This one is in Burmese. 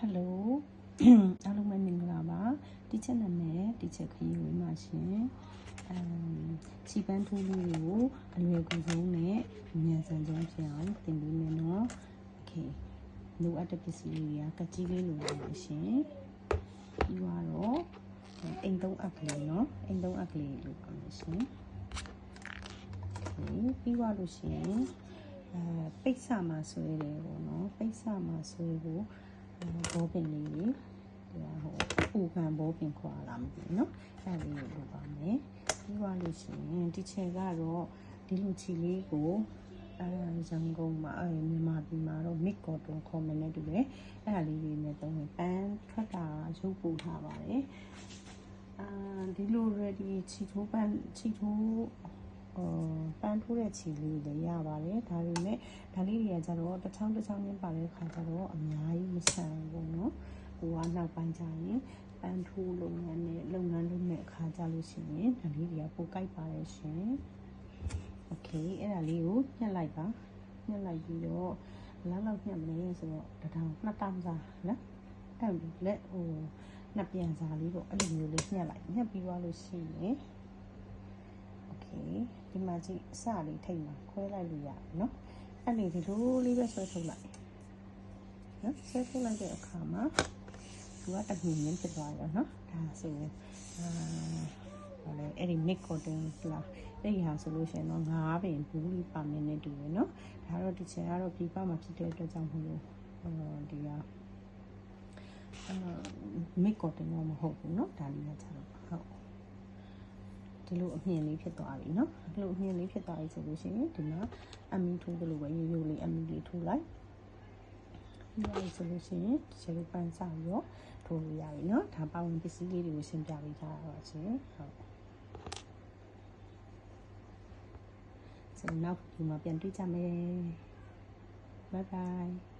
Hello အားလုံးပဲမင်္ဂလာပါ Teacher နာမည် Teacher ခရီးဝင်ပါရှင်အမ်စီပန်းထိုးလေးကိုအလွယ်ကူဆုံးနဲ့မြန်ဆန်ဆုံးဖြစ်အောင်သင်ပေးမယ်နော် Okay လိုအပ်တဲ့ပစ္စည်းတွေကကကြီးလေးလိုပါရှင်ပြီးတော့အိမ်သုံးအပ်ကလေးနော်အိမ်သုံးအပ်ကလေးလိုပါရှင်ပြီးသွားလို့ရှိရင်အဲပိတ်ဆာမှာဆွဲတယ်ပေါ့နော်ပိတ်ဆာမှာဆွဲဖို့ ဘောပင်လေးတွေဒီဟိုပူခံဘောပင်ခွာလာမသိဘူးเนาะအဲ့ဒါလေးကိုလုပ်ပါမယ်ပြီးသွားလို့ရှိရင်ဒီချေကတော့ဒီလိုချီလေးကိုအဲရန်ကုန်မှာအဲမြန်မာပြည်မှာတော့ mid cotton ခေါ်မယ်နဲ့တူတယ်အဲ့ဒါလေးတွေနဲ့သုံးရင်ပန်းထွက်တာရုပ်ပို့ထားပါတယ်အာဒီလို ready ချီထိုးပန်းချီထိုး အော်ပန်းထိုးတဲ့ခြေလေးလည်းရပါတယ်ဒါပေမဲ့ဒါလေးတွေကကျတော့တစ်ချောင်းတစ်ချောင်းချင်းပါတဲ့ခါကျတော့အများကြီးမဆန်ဘူးเนาะဟိုကနောက်ပိုင်းကျရင်ပန်းထိုးလုပ်ငန်းနဲ့လုပ်ငန်းလုပ်မဲ့အခါကျလို့ရှိရင်ဒါလေးတွေကပိုကိုက်ပါတယ်ရှင်โอเคအဲ့ဒါလေးကိုညှက်လိုက်ပါညှက်လိုက်ပြီးတော့လောက်လောက်ညှက်မလဲဆိုတော့တစ်ထောင်နှစ်တောင်စားနော်အဲ့လက်ဟိုနှစ်ပြန်စားလေးပေါ့အဲ့လိုမျိုးလေးညှက်လိုက်ညှက်ပြီးသွားလို့ရှိရင် ပြီဒီမှာကြည့်အစလေးထိတ်မှာခွဲလိုက်လို့ရတယ်နော်အဲ့ဒီဒီလိုလေးပဲဆွဲထုတ်လိုက်နော်ဆွဲထုတ်လိုက်တဲ့အခါမှာသူကတခုမြင်ဖြစ်သွားရောနော်ဒါဆိုရင်အာလေအဲ့ဒီ nicotine လာအဲ့ဒီဟာဆိုလို့ရှိရင်တော့ငါးပင်ဘူးလေးပါမယ်နဲ့တူတယ်နော်ဒါတော့ဒီချင်ကတော့ပြပမှာဖြစ်တဲ့အတွက်ကြောင့်မလို့ဒီကအာ nicotine မဟုတ်ဘူးနော်ဒါလေးကကျတော့ဟုတ် ဒီလိုအမြင်လေးဖြစ်သွားပြီเนาะဒီလိုအမြင်လေးဖြစ်သွားပြီဆိုလို့ရှိရင်ဒီမှာအမီထိုးသလိုပဲရိုးရိုးလေးအမီလေးထိုးလိုက်ပြီးတော့ဆိုလို့ရှိရင်ဒီလိုပန်းစားပြီးတော့ထိုးလို့ရပြီเนาะဒါပါဝင်ပစ္စည်းလေးတွေကိုရှင်းပြပေးထားတာပါရှင်ဟုတ်ဆိုတော့နောက်ဒီမှာပြန်တွေ့ကြမယ် bye bye